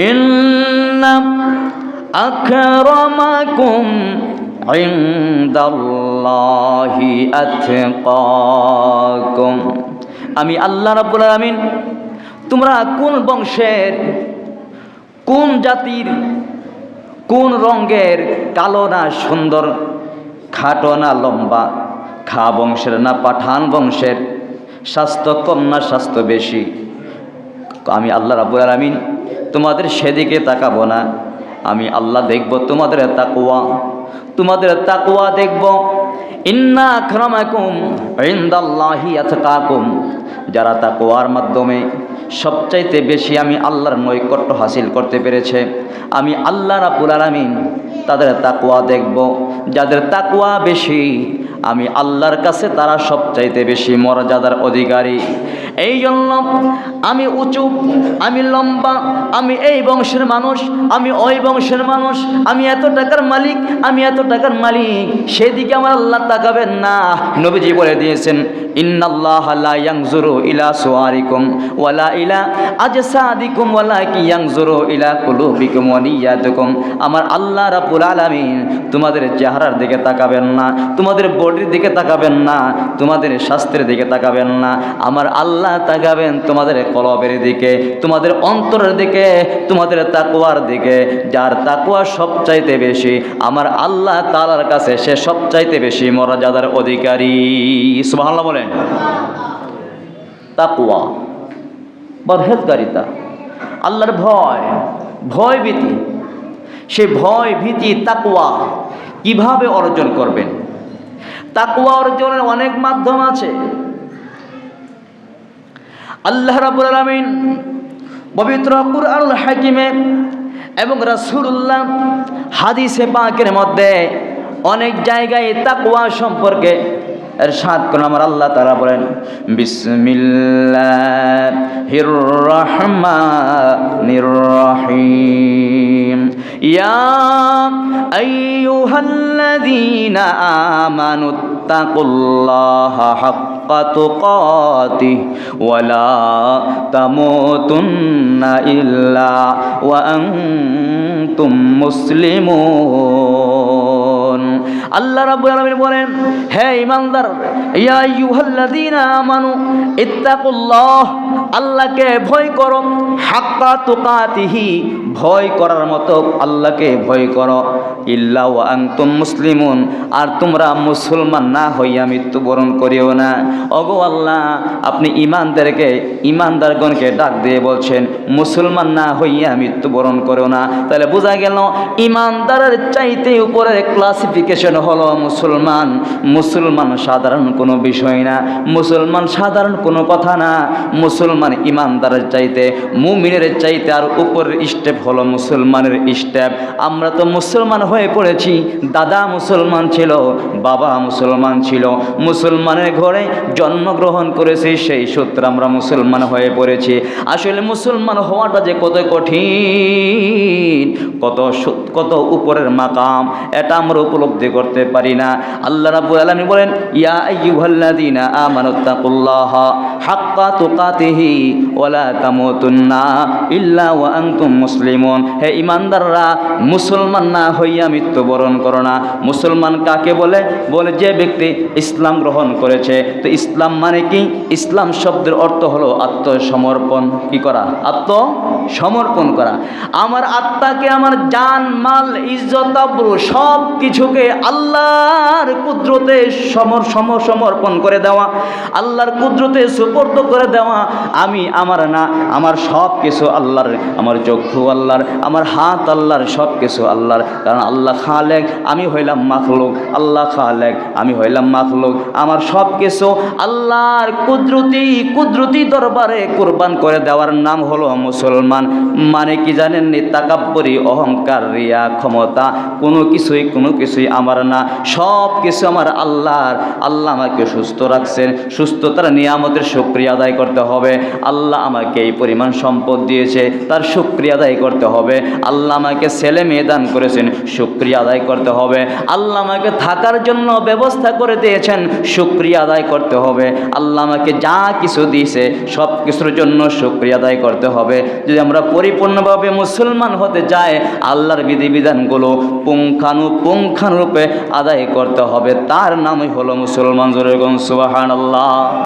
إن أكرمكم عند الله أتقاكم আমি আল্লাহ রাব্বুল আলামিন তোমরা কোন বংশের কোন জাতির কোন রঙের কালো না সুন্দর খাটো না লম্বা খা বংশের না পাঠান বংশের স্বাস্থ্য কম না স্বাস্থ্য বেশি আমি আল্লাহ রাব্বুল আলামিন তোমাদের সেদিকে তাকাবো না। আমি আল্লাহ দেখব তোমাদের তাকুয়া তোমাদের তাকুয়া দেখব। ইন্না আখরামাকুম ইনদাল্লাহি আতকাকুম। যারা তাকুয়ার মাধ্যমে সবচাইতে বেশি আমি আল্লাহর নৈকট্য হাসিল করতে পেরেছে, আমি আল্লাহ রাব্বুল আলামিন তাদের তাকুয়া দেখব। যাদের তাকুয়া বেশি, আমি আল্লাহর কাছে তারা সবচাইতে বেশি মর্যাদার অধিকারী। এই জন্য আমি উঁচু, আমি লম্বা, আমি এই বংশের মানুষ, আমি ওই বংশের মানুষ, আমি এত টাকার মালিক, আমি এত টাকার মালিক, সেদিকে আমার আল্লাহ তাকাবেন না। নবীজি বলে দিয়েছেন ইলা ওয়ালা ইলা কি ইলা আমার আল্লাহ রাব্বুল আলামিন তোমাদের চেহারার দিকে তাকাবেন না, তোমাদের বডির দিকে তাকাবেন না, তোমাদের স্বাস্থ্যের দিকে তাকাবেন না। আমার আল্লাহ তাকাবেন তোমাদের কলবের দিকে, তোমাদের অন্তরের দিকে, তোমাদের তাকুয়ার দিকে। যার তাকুয়া সবচাইতে বেশি, আমার আল্লাহ তালার কাছে সে সবচাইতে বেশি মর্যাদার অধিকারী। সুবহানাল্লাহ বলেন। তাকুয়া বরহেজগারিতা আল্লাহর ভয় ভয় ভীতি। সে ভয়, ভীতি তাকুয়া কীভাবে অর্জন করবেন? তাকুয়া অর্জনের অনেক মাধ্যম আছে। আল্লাহ রাবুল আলমিন পবিত্র কুরআনুল হাকিমে এবং রাসূলুল্লাহ হাদিসে পাকের মধ্যে অনেক জায়গায় তাকওয়া সম্পর্কে এর সাত কোন আমার আল্লাহ তারা বলেন, বিসমিল্লাহির রহমানির রহিম। ইয়া আইয়ুহাল্লাযীনা আমানুত্তাকুল্লাহা হাক্কা তুকাতিহ ওয়ালা তামুতুন্না আল্লাহ রাব্বুল আলামিন বলেন, হে ঈমানদার, ইয়া আইয়ুহাল্লাযীনা আমানু, ইত্তাকুল্লাহ, আল্লাহকে ভয় করো হাক্কা তুকাতিহি, ভয় করার মতো আল্লাহকে ভয় করো। ইল্লা ওয়া আনতুম মুসলিমুন। আর তোমরা মুসলমান না হইয়া মৃত্যুবরণ করিও না। ওগো আল্লাহ, আপনি ইমানদারকে ইমানদারগণকে ডাক দিয়ে বলছেন, মুসলমান না হইয়া মৃত্যুবরণ করো না। তাহলে বোঝা গেল ইমানদারের চাইতে উপরে ক্লাসিফিকেশন হলো মুসলমান। মুসলমান সাধারণ কোনো বিষয় না। মুসলমান সাধারণ কোনো কথা না। মুসলমান ইমানদারের চাইতে, মুমিনের চাইতে আর উপরের স্টেপ হলো মুসলমানের স্টেপ আমরা তো মুসলমান হয়ে পড়েছি। দাদা মুসলমান ছিল, বাবা মুসলমান ছিল। মুসলমানের ঘরে জন্মগ্রহণ করেছি, সেই সূত্রে আমরা মুসলমান হয়ে পড়েছি। আসলে মুসলমান হওয়াটা যে কত কঠিন, কত কত উপরের মাকাম, এটা আমরা উপলব্ধি করতে পারি না। আল্লাহ রাব্বুল আলামিন বলেন, ইয়া ইমানদাররা, মুসলমান না হইয়া মৃত্যুবরণ করো না। মুসলমান কাকে বলে? বলে যে ব্যক্তি ইসলাম গ্রহণ করেছে। তো ইসলাম মানে কি? ইসলাম শব্দের অর্থ হলো আত্মসমর্পণ। কি করা? আত্মসমর্পণ করা। আমার আত্মাকে, আমার জান, মাল, ইজ্জত, আবরু সব কিছুকে আল্লাহর কুদরতে সমর সম সমর্পণ করে দেওয়া, আল্লাহর কুদরতে সুপর্দ করে দেওয়া। আমি আমার না, আমার সব কিছু আল্লাহর, আমার চক্ষু আল্লাহর, আমার হাত আল্লাহর, সব কিছু আল্লাহর। কারণ আল্লাহ খালেক, আমি হইলাম মাখলুক। আল্লাহ খালেক, আমি হইলাম মাখলুক। আমার সব কিছু আল্লাহর কুদরতি কুদরতি দরবারে কোরবান করে দেওয়ার নাম হলো মুসলমান। মানে কি জানেন নি তাকাব্বরি, অহংকার, রিয়া, ক্ষমতা, কোনো কিছুই কোনো কিছুই আমার না। সব কিছু আমার আল্লাহর। আল্লাহ আমাকে সুস্থ রাখছেন। সুস্থতার নিয়ামতের শুক্রিয়া আদায় করতে হবে। আল্লাহ আমাকে এই পরিমাণ সম্পদ দিয়েছে, তার শুক্রিয়া আদায় করতে হবে। আল্লাহ আমাকে ছেলে মেয়ে দান করেছেন, শুক্রিয়া আদায় করতে হবে। আল্লাহ আমাকে থাকার জন্য ব্যবস্থা করে দিয়েছেন, শুক্রিয়া আদায় করতে হবে। আল্লাহ আমাকে যা কিছু দিয়েছে সব কিছুর জন্য শুক্রিয়া আদায় করতে হবে। যদি আমরা পরিপূর্ণভাবে মুসলমান হতে চাই, আল্লাহর বিধিবিধানগুলো পুঙ্খানুপুঙ্খানুরূপে আদায় করতে হবে। তার নামই হলো মুসলমান, জোরে সুবাহান আল্লাহ